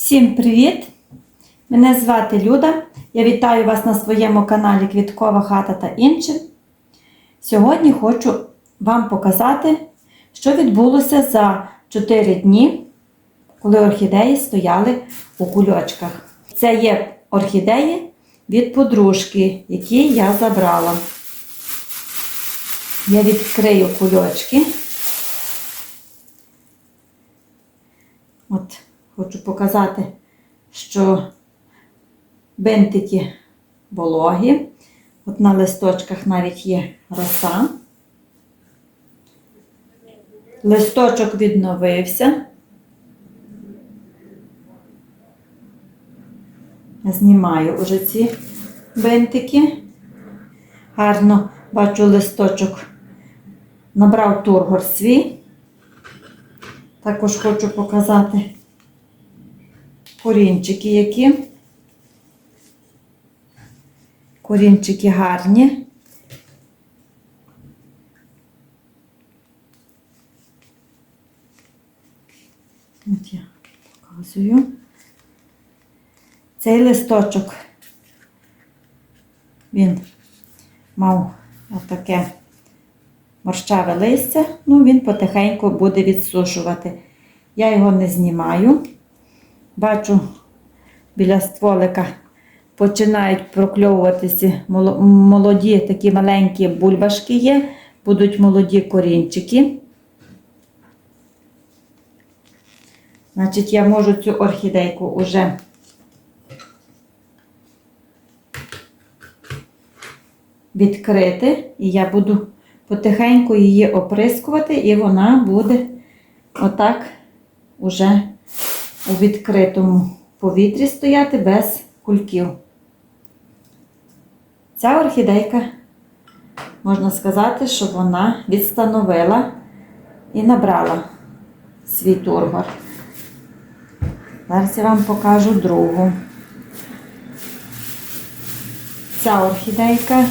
Всім привіт! Мене звати Люда. Я вітаю вас на своєму каналі Квіткова хата та інше. Сьогодні хочу вам показати, що відбулося за 4 дні, коли орхідеї стояли у кульочках. Це є орхідеї від подружки, які я забрала. Я відкрию кульочки. От хочу показати, що бинтики вологі. От на листочках навіть є роса. Листочок відновився. Знімаю уже ці бинтики. Гарно бачу листочок. Набрав тургор свій. Також хочу показати корінчики які. Корінчики гарні. От я показую. Цей листочок він мав отаке морщаве листя, ну він потихеньку буде відсушувати. Я його не знімаю. Бачу, біля стволика починають прокльовуватися молоді такі маленькі бульбашки є, будуть молоді корінчики. Значить, я можу цю орхідейку уже відкрити, і я буду потихеньку її оприскувати, і вона буде отак уже у відкритому повітрі стояти без кульків. Ця орхідейка, можна сказати, що вона відстановила і набрала свій тургор. Зараз я вам покажу другу. Ця орхідейка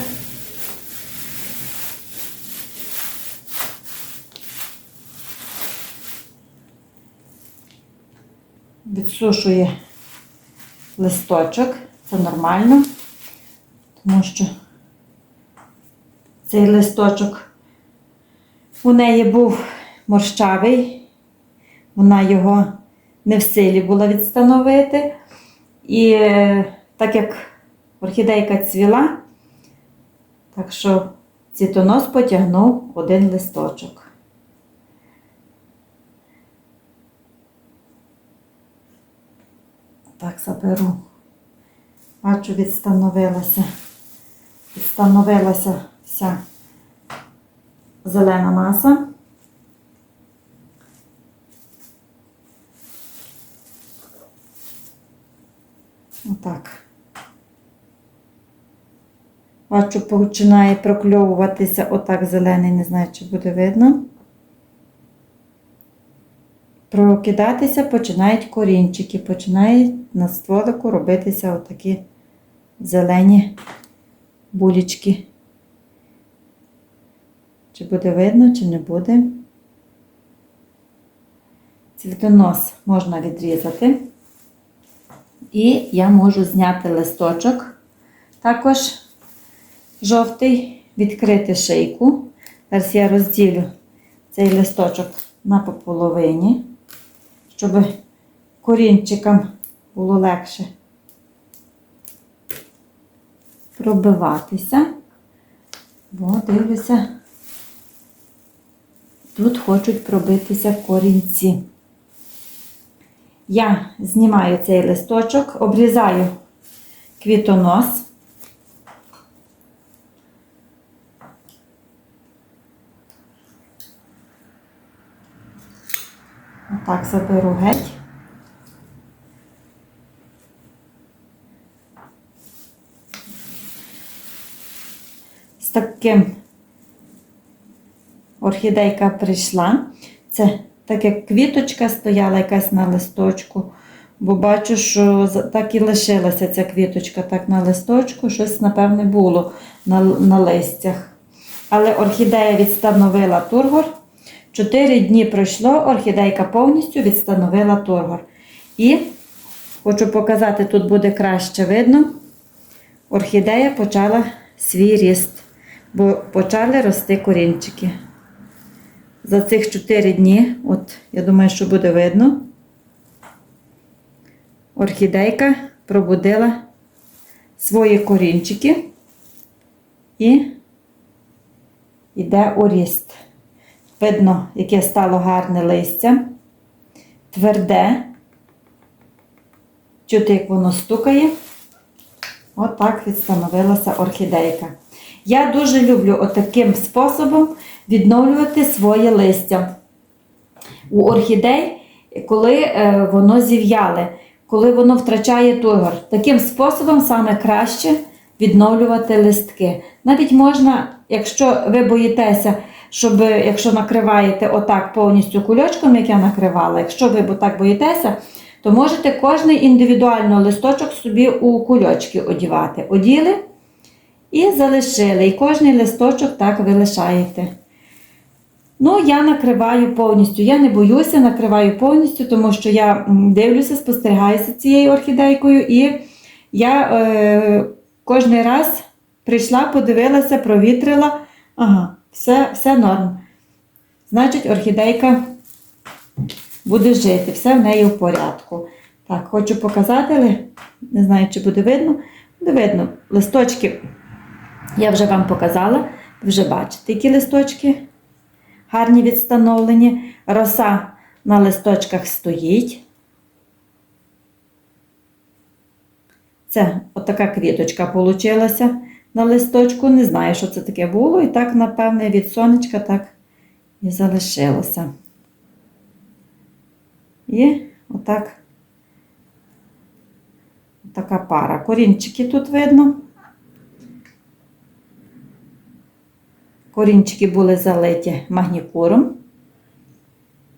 відсушує листочок, це нормально, тому що цей листочок у неї був морщавий, вона його не в силі була відстановити. І е, так як орхідейка цвіла, так що цвітонос потягнув один листочок. Так, заберу. Бачу, відстановилася. Відстановилася вся зелена маса. Отак. Бачу, починає прокльовуватися отак зелений, не знаю, чи буде видно. Прокидатися починають корінчики, починають на стволику робитися отакі зелені булічки. Чи буде видно, чи не буде. Цвітонос можна відрізати. І я можу зняти листочок, також жовтий, відкрити шийку. Зараз я розділю цей листочок на пополовині, щоб корінчикам було легше пробиватися. Бо дивлюся, тут хочуть пробитися корінці. Я знімаю цей листочок, обрізаю квітонос. Отак заберу геть. З таким орхідейка прийшла. Це так як квіточка стояла якась на листочку, бо бачу, що так і лишилася ця квіточка так на листочку, щось, напевне, було на, на листях. Але орхідея відстановила тургор. Чотири дні пройшло, орхідейка повністю відстановила тургор. І Хочу показати, тут буде краще видно. Орхідея почала свій ріст, бо почали рости корінчики. За цих 4 дні, от я думаю, що буде видно, орхідейка пробудила свої корінчики і йде у ріст. Видно, яке стало гарне листя, тверде. Чути, як воно стукає. Отак відстановилася орхідейка. Я дуже люблю отаким способом відновлювати своє листя. У орхідей, коли е, воно зів'яле, коли воно втрачає тугор. Таким способом саме краще відновлювати листки. Навіть можна, якщо ви боїтеся, щоб якщо накриваєте отак повністю кульочком, як я накривала, якщо ви так боїтеся, то можете кожний індивідуально листочок собі у кульочки одівати. Оділи і залишили. І кожний листочок так ви лишаєте. Ну, я накриваю повністю. Я не боюся, накриваю повністю, тому що я дивлюся, спостерігаюся цією орхідейкою, і я е, кожен раз прийшла, подивилася, провітрила. Ага, все, все норм. Значить, орхідейка буде жити, все в неї в порядку. Так, хочу показати, але не знаю, чи буде видно. Буде видно, листочки я вже вам показала, ви вже бачите, які листочки гарні відстановлені. Роса на листочках стоїть. Це отака квіточка получилася на листочку. Не знаю, що це таке було. І так, напевне, від сонечка так і залишилося. І отак така пара. Корінчики тут видно. Корінчики були залиті магнікуром.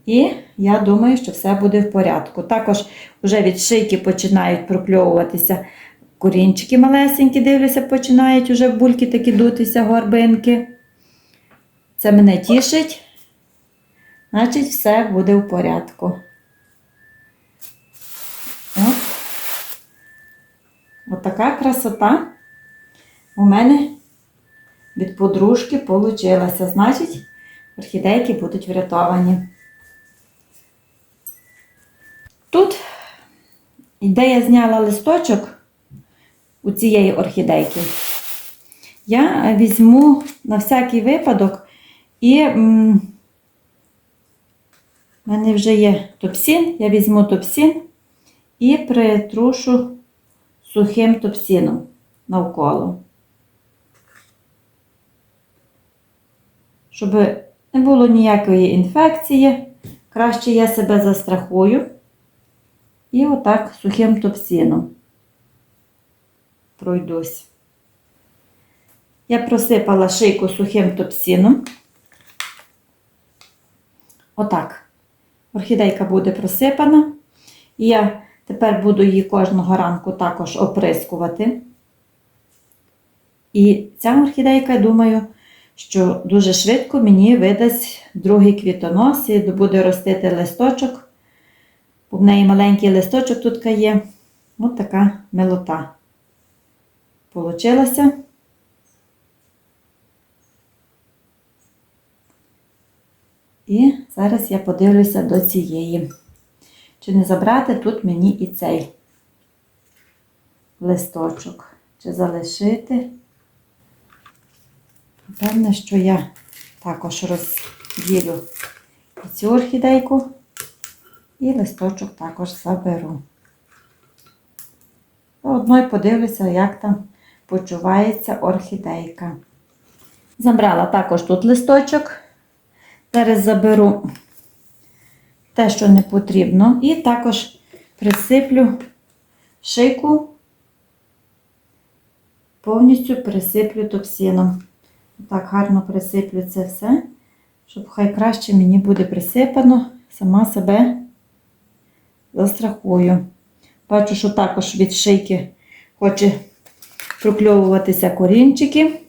І я думаю, що все буде в порядку. Також вже від шийки починають прокльовуватися корінчики малесенькі, дивлюся, починають вже бульки такі дутися, горбинки. Це мене тішить. Значить, все буде в порядку. От. От красота у мене від подружки получилася. Значить, орхідейки будуть врятовані. Тут, де я зняла листочок у цієї орхідейки, я візьму на всякий випадок і м, в мене вже є топсін, я візьму топсін і притрушу сухим топсіном навколо. Щоб не було ніякої інфекції, краще я себе застрахую. І отак сухим топсіном пройдусь. Я просипала шийку сухим топсіном. Отак. Орхідейка буде просипана. І я тепер буду її кожного ранку також оприскувати. І ця орхідейка, я думаю, що дуже швидко мені видасть другий квітонос і буде ростити листочок. У неї маленький листочок тут є. Ось така милота. Получилося. І зараз я подивлюся до цієї. Чи не забрати тут мені і цей листочок? Чи залишити? Певне, що я також розділю цю орхідейку. І листочок також заберу. Заодно й подивлюся, як там почувається орхідейка. Забрала також тут листочок. Зараз заберу те, що не потрібно, і також присиплю шийку, повністю присиплю топсіном. Так гарно присиплю це все, щоб хай краще мені буде присипано, сама себе застрахую. Бачу, що також від шийки хоче прокльовуватися корінчики.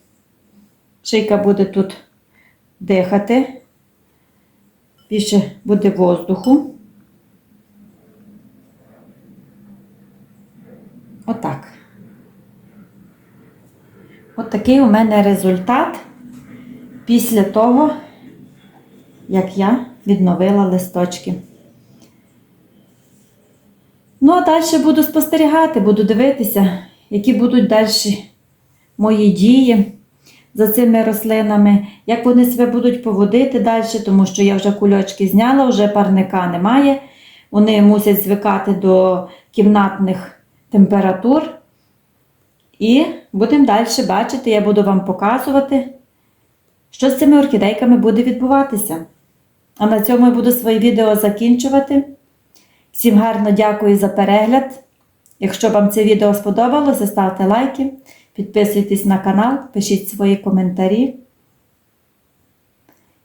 Шийка буде тут дихати, більше буде воздуху. Отак. От такий у мене результат після того, як я відновила листочки. Ну, а далі буду спостерігати, буду дивитися, які будуть далі мої дії за цими рослинами, як вони себе будуть поводити далі, тому що я вже кульочки зняла, вже парника немає. Вони мусять звикати до кімнатних температур. І будемо далі бачити, я буду вам показувати, що з цими орхідейками буде відбуватися. А на цьому я буду своє відео закінчувати. Всім гарно дякую за перегляд. Якщо вам це відео сподобалося, ставте лайки, підписуйтесь на канал, пишіть свої коментарі.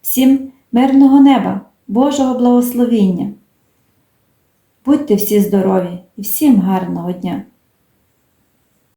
Всім мирного неба, Божого благословіння. Будьте всі здорові і всім гарного дня!